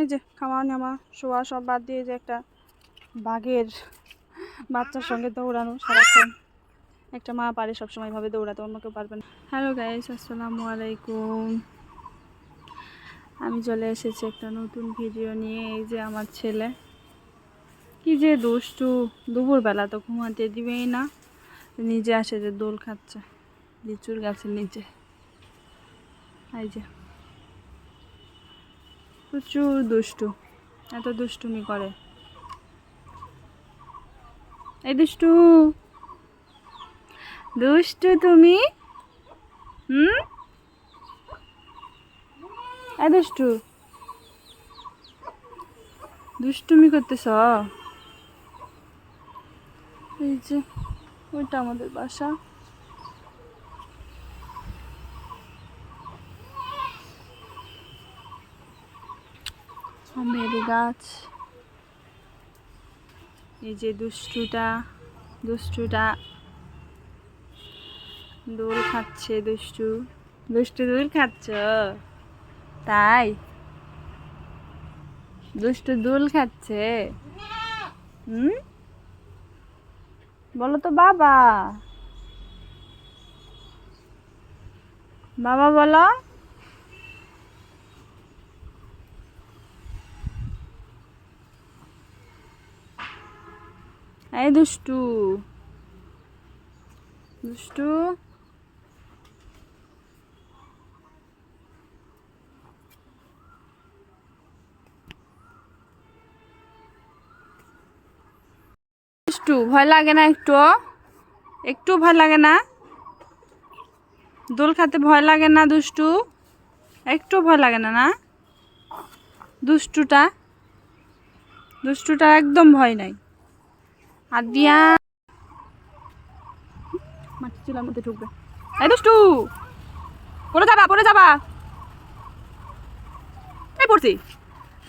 এই যে খাওয়া নামা, শোয়া সব বাদ দিয়ে যে একটা বাঘের বাচ্চার সঙ্গে দৌড়ানো সারাক্ষণ। একটা মা পারে সবসময় ভাবে দৌড়াতে, অন্য কেউ পারবে না। হ্যালো গাইস আসসালামু আলাইকুম। আমি চলে এসেছি একটা নতুন ভিডিও নিয়ে, এই যে আমার ছেলে। কি যে দুষ্টু, দুপুরবেলা তো ঘুমাতে দিবেই না। নিজে আসে যে দোল খাচ্ছে, লিচুর গাছের নিচে। এই যে। প্রচুর দুষ্টু, এত দুষ্টুমি করে। এই দুষ্টু দুষ্টু তুমি? হুম? এই দুষ্টু, দুষ্টুমি করতেছ? এই যে, ওইটা আমাদের বাসা। মেরি গাছ। এই যে দুষ্টুটা দুষ্টুটা দোল খাচ্ছে, দুষ্টু। দুষ্টু দোল খাচ্ছ? তাই? দুষ্টু দোল খাচ্ছে? হুম? বলো তো বাবা। বাবা বলো। এই দুষ্টু। দুষ্টু। দুষ্টু, ভয় লাগে না একটু একটু ভয় লাগে না? দোল খাতে ভয় লাগে না দুষ্টু? একটু ভয় লাগে না না? দুষ্টুটা? দুষ্টুটা একদম ভয় নাই। আর দিয়া মাটি চুলার মধ্যে ঢুকবে। এই দুষ্টু, পড়ে যাবা পড়ে যাবা। এই পড়ছি।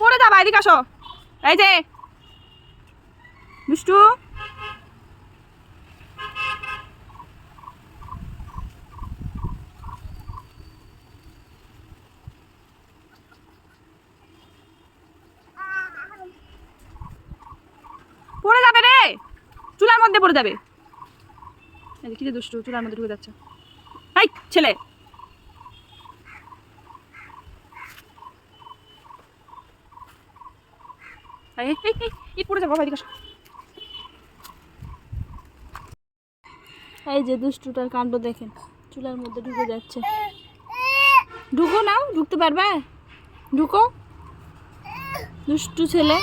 পড়ে যাবা, এদিকে আসো। এই যে, দুষ্টু পড়ে যাবে রে চুলার মধ্যে পড়ে যাবে। কি যে দুষ্টু চুলার মধ্যে ঢুকে যাচ্ছে। এই ছেলে। ইট পড়ে যাব এদিকে এই যে দুষ্টুটার কাণ্ড দেখেন চুলার মধ্যে ঢুকে যাচ্ছে। ঢুকো নাও ঢুকতে পারবে? ঢুকো। দুষ্টু ছেলে।